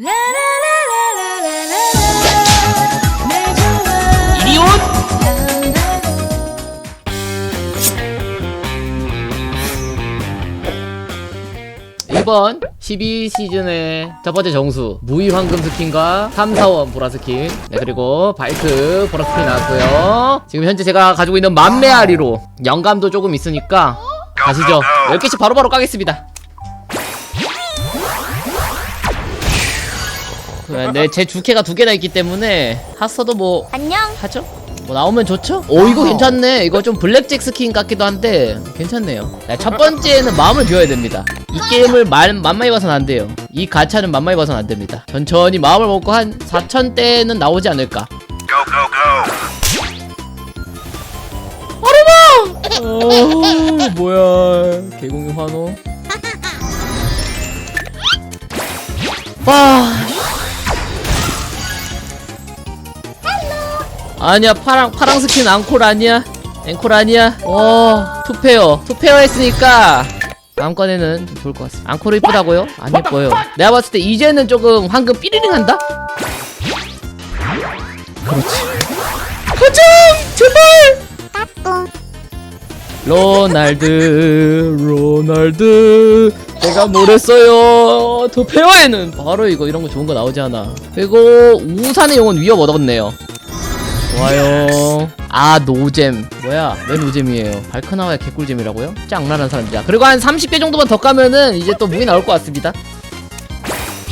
이리 온! 이번 12시즌의 첫 번째 정수 무이 황금 스킨과 3, 4원 보라 스킨. 네 그리고 바이크 보라 스킨 나왔고요. 지금 현재 제가 가지고 있는 만메아리로 영감도 조금 있으니까 가시죠. 10개씩 바로바로 까겠습니다 네, 제 주캐가 두 개나 있기 때문에 핫서도 뭐 안녕. 하죠? 뭐 나오면 좋죠? 오 이거 괜찮네. 이거 좀 블랙잭 스킨 같기도 한데 괜찮네요. 네, 첫 번째는 마음을 비워야 됩니다. 이 게임을 말, 맘마이 봐선 안 돼요. 이 가차는 맘마이 봐선 안 됩니다. 천천히 마음을 먹고 한 4천대는 나오지 않을까. 아르마! 어 뭐야. 개공유 환호. 와 아니야 파랑 파랑 스킨 앙콜 아니야? 앵콜 아니야? 어 투페어. 투페어 했으니까 다음 건에는 좀 좋을 것 같습니다. 앙콜 이쁘다고요? 안 예뻐요. 내가 봤을 때 이제는 조금 황금 삐리링 한다? 그렇지. 가자 제발! 로날드 로날드. 내가 노랬어요? 투페어에는 바로 이거 이런 거 좋은 거 나오지 않아. 그리고 우산의 용은 위협 얻었네요 좋아요. 아 노잼. 뭐야? 왜 노잼이에요? 발크나와야 개꿀잼이라고요? 짱란한 사람이야. 그리고 한 30개 정도만 더 까면은 이제 또 무기 나올 것 같습니다.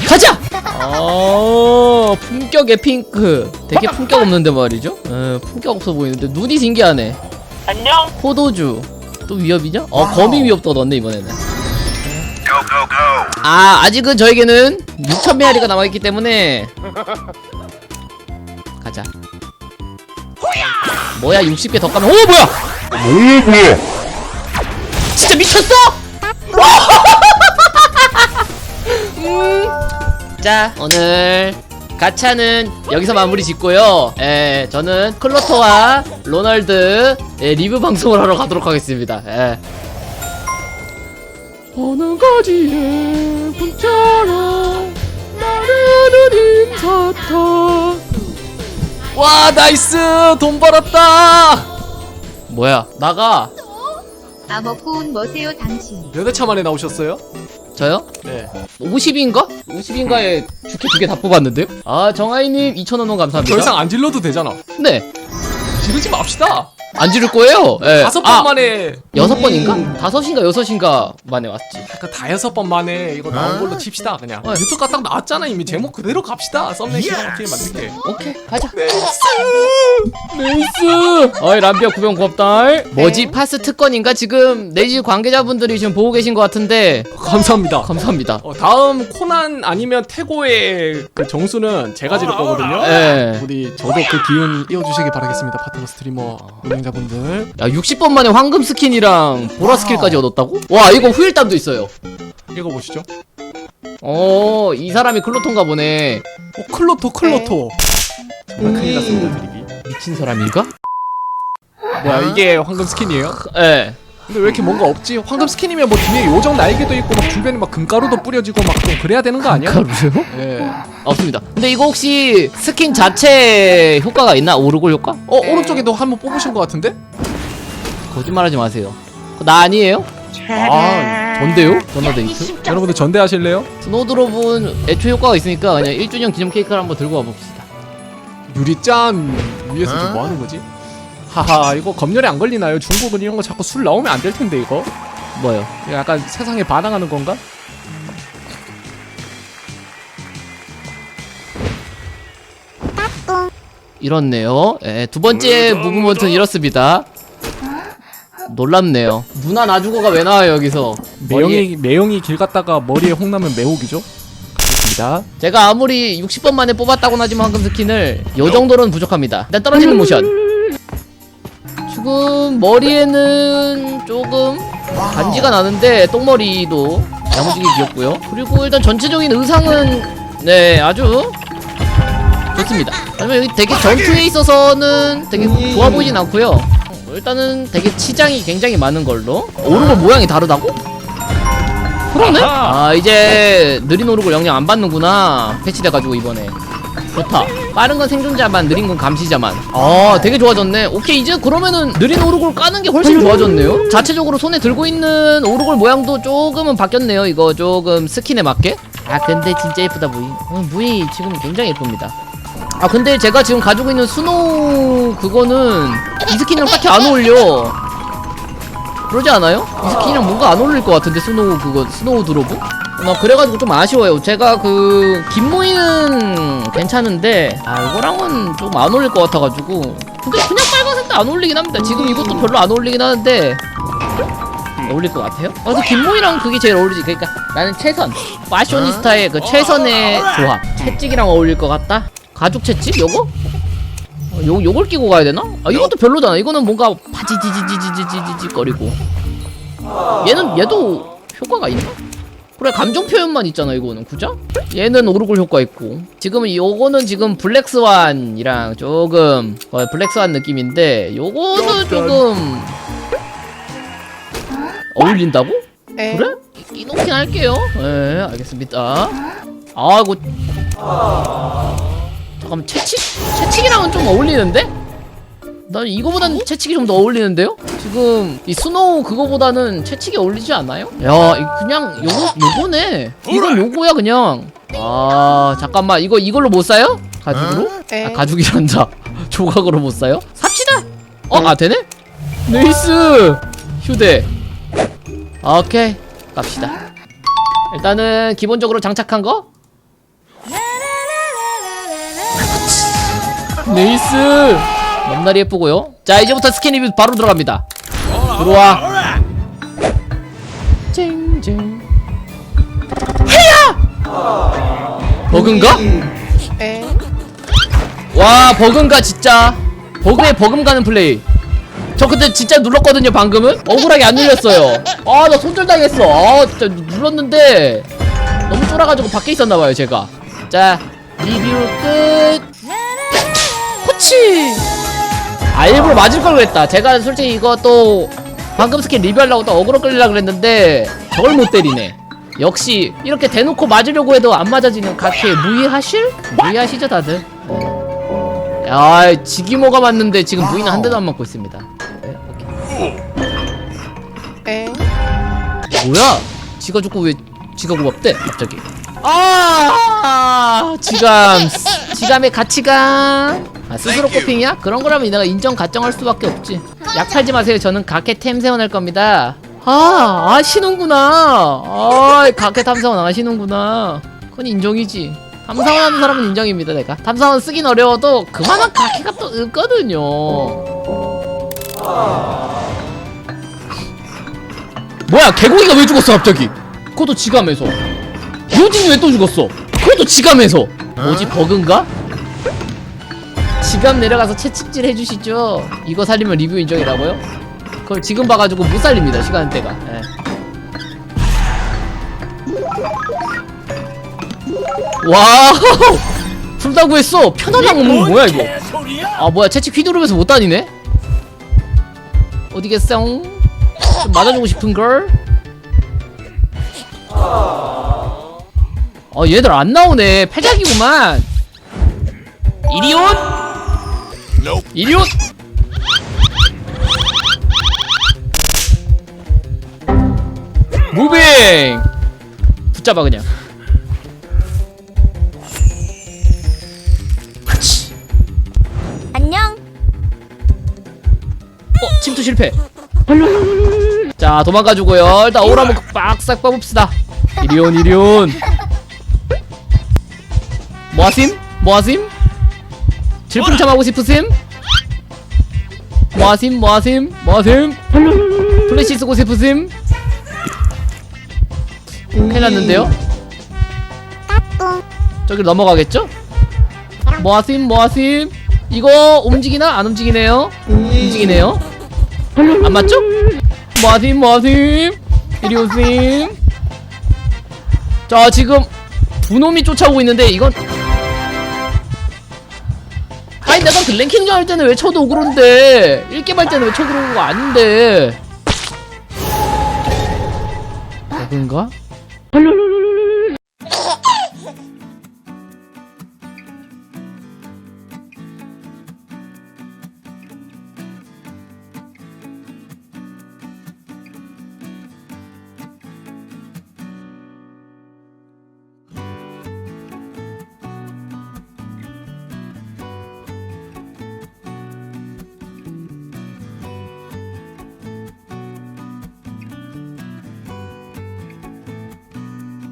가자! 아 품격의 핑크. 되게 품격 없는데 말이죠? 에, 품격 없어 보이는데 눈이 신기하네. 안녕. 포도주. 또 위협이죠? 어 거미 위협도 얻었네 이번에는. 아 아직은 저에게는 6천 메아리가 남아있기 때문에 가자. 뭐야 60개 더 까면 오 뭐야! 뭐야 뭐야? 진짜 미쳤어? 음. 자 오늘 가차는 여기서 마무리 짓고요. 예 저는 클로터와 로널드 예, 리뷰 방송을 하러 가도록 하겠습니다. 예. 어느 가지에 문자라 나르는 인사타 와 나이스 돈 벌었다 뭐야 나가 아 먹고 온 뭐세요 당신. 몇 회차 만에 나오셨어요? 저요? 네. 50인가? 50인가에 주캐 두개 다 뽑았는데요? 아 정아이님 2,000원 감사합니다 더 이상 안 질러도 되잖아. 네 지르지 맙시다. 안 지를 거예요 예. 다섯 번 아, 만에 여섯 번인가? 다섯인가 여섯인가 만에 왔지 약간 다여섯 번 만에 이거 나온 걸로 칩시다 그냥. 어. 유튜브가 딱 나왔잖아 이미 제목 그대로 갑시다. 썸네일 기가 막히게 만들게. 오케이 가자 네이스 어이 람비야 구경 고맙다 뭐지 파스 특권인가? 지금 내지 관계자분들이 지금 보고 계신 것 같은데 감사합니다. 감사합니다 어, 다음 코난 아니면 태고의 그 정수는 제가 지를 거거든요. 예. 우리 저도 그 기운 이어주시기 바라겠습니다. 파트너 스트리머 운영자분들. 야 60번 만에 황금 스킨이랑 보라 스킬까지 얻었다고? 와 이거 후일담도 있어요 읽어보시죠. 어, 이 사람이 클로톤가 보네. 어, 클로토 클로토. 정말 큰일 났습니다 드립이. 미친 사람인가? 뭐야 이게 황금 스킨이에요? 예. 근데 왜 이렇게 뭔가 없지? 황금 스킨이면 뭐 뒤에 요정 날개도 있고 막 주변에 막 금가루도 뿌려지고 막 좀 그래야 되는 거 아니야? 가루요? 예. 없습니다. 근데 이거 혹시 스킨 자체 효과가 있나? 오르골 효과? 어 오른쪽에도 한번 뽑으신 것 같은데? 거짓말하지 마세요. 그거 나 아니에요? 아 전데요? 전화데이트? 여러분들 전대하실래요? 스노드롭은 애초 효과가 있으니까 그냥 1주년 기념 케이크를 한번 들고 와봅시다. 유리짠 위에서 지금 뭐 하는 거지? 하하 이거 검열에 안 걸리나요? 중국은 이런 거 자꾸 술 나오면 안 될 텐데 이거 뭐요? 약간 세상에 반항하는 건가? 이렇네요. 예, 두 번째 무브먼트는 이렇습니다. 놀랍네요. 누나 나주고가 왜 나와요 여기서? 머리에- 매형이 매형이 길 갔다가 머리에 홍 나면 매혹이죠? 그렇습니다 제가 아무리 60번 만에 뽑았다고는 하지만 황금 스킨을 요 정도로는 부족합니다 일단 떨어지는 모션 지금 머리에는 조금 간지가 나는데 똥머리도 야무지게 귀엽고요. 그리고 일단 전체적인 의상은 네 아주 좋습니다. 하지만 여기 되게 전투에 있어서는 되게 좋아 보이진 않고요. 일단은 되게 치장이 굉장히 많은 걸로. 오르골 모양이 다르다고? 그러네? 아 이제 느린 오르골 영향 안 받는구나. 패치돼가지고 이번에 좋다. 빠른 건 생존자만 느린 건 감시자만. 아 되게 좋아졌네. 오케이 이제 그러면은 느린 오르골 까는 게 훨씬 좋아졌네요? 자체적으로 손에 들고 있는 오르골 모양도 조금은 바뀌었네요 이거. 조금 스킨에 맞게. 아 근데 진짜 예쁘다 무이 어, 무이 지금 굉장히 예쁩니다. 아 근데 제가 지금 가지고 있는 스노우 그거는 이 스킨이랑 딱히 안 어울려. 그러지 않아요? 이 스킨이랑 뭔가 안 어울릴 것 같은데 스노우 그거 스노우 드로브? 나 그래가지고 좀 아쉬워요. 제가 그 김모이는 괜찮은데 아 이거랑은 좀 안 어울릴 것 같아가지고 근데 그냥 빨간색도 안 어울리긴 합니다. 지금 이것도 별로 안 어울리긴 하는데 어울릴 것 같아요? 아, 근데 김모이랑 그게 제일 어울리지. 그러니까 나는 최선 파쇼니스타의 그 최선의 조합. 채찍이랑 어울릴 것 같다. 가죽 채찍? 요거? 어, 요 요걸 끼고 가야 되나? 아 이것도 별로잖아. 이거는 뭔가 파지지지지지지지지 거리고. 얘는 얘도 효과가 있나? 그래 감정 표현만 있잖아 이거는 그죠? 얘는 오르골 효과 있고 지금은 요거는 지금 블랙스완이랑 조금 어, 블랙스완 느낌인데 요거는 조금 어울린다고? 그래? 이- 이놓긴 할게요 예 알겠습니다 아 이거 잠깐만 채찍? 채찍이랑은 좀 어울리는데? 난 이거보단 채찍이 좀 더 어울리는데요? 지금 이 스노우 그거보다는 채찍이 어울리지 않아요? 야 이- 그냥 요거 요거네 이건 요거야 그냥 아 잠깐만 이거 이걸로 못 사요? 가죽으로? 아, 가죽이란다 조각으로 못 사요? 삽시다 어? 아 되네? 네이스 휴대 오케이 갑시다 일단은 기본적으로 장착한 거 네이스 넘나리 예쁘고요. 자 이제부터 스킨 리뷰 바로 들어갑니다. 들어와. 쨍쨍 헤야! 버그인가? 와 버그인가 진짜. 버그에 버금가는 플레이. 저 근데 진짜 눌렀거든요 방금은? 억울하게 안 눌렸어요. 아 나 손절당했어. 아 진짜 눌렀는데. 너무 쫄아가지고 밖에 있었나봐요 제가. 자 리뷰 끝. 코치 아 일부러 맞을 걸 그랬다. 제가 솔직히 이거 또 방금 스킨 리뷰하려고 또 어그로 끌리려 그랬는데 저걸 못 때리네. 역시 이렇게 대놓고 맞으려고 해도 안 맞아지는 각해 무의하실? 무의하시죠 다들? 아 지기모가 맞는데 지금 무의는 한 대도 안 맞고 있습니다. 네, 오케이. 뭐야? 지가 죽고 왜 지가 고맙대? 갑자기. 아! 지감 지감의 가치감 아, 스스로 꼬핑이야? 그런 거라면 내가 인정 가정할 수밖에 없지. 약 팔지 마세요. 저는 가케 템 세원할 겁니다. 아 아시는구나. 아 가케 탐사원 아시는구나. 그건 인정이지. 탐사원 하는 사람은 인정입니다 내가. 탐사원 쓰긴 어려워도 그만한 가케가 또 있거든요. 뭐야 개고기가 왜 죽었어 갑자기? 그것도 지감해서. 요진이 왜 또 죽었어? 그것도 지감해서. 뭐지 버그인가? 지감 내려가서 채찍질 해주시죠. 이거 살리면 리뷰 인정이라고요? 그걸 지금 봐가지고 못 살립니다 시간대가. 예. 와우! 풀다고 했어! 편안한 건 뭐야 이거? 아 뭐야 채찍 휘두르면서 못 다니네? 어디겠어 좀 맞아주고 싶은걸? 어 얘들 안 나오네. 패작이구만. 이리온 이리온 무빙 붙잡아 그냥. 안녕. 어 침투 실패 자 도망가주고요 일단 오라 한번 빡싹 빠봅시다 이리온 이리온 뭐하심? 뭐하심? 질풍참 하고 싶으심? 뭐하심? 뭐하심? 뭐하심? 플래시 쓰고 싶으심? 큰일 났는데요? 저기 넘어가겠죠? 뭐하심? 뭐하심? 이거 움직이나? 안 움직이네요? 움직이네요? 안 맞죠? 뭐하심? 뭐하심? 이리 오심 자 지금 두 놈이 쫓아오고 있는데 이건 아니 내가 글랭킹전 할 때는 왜 쳐도 오그런데? 1게임 할 때는 왜 쳐도 오그거 아닌데. 버그인가? 헐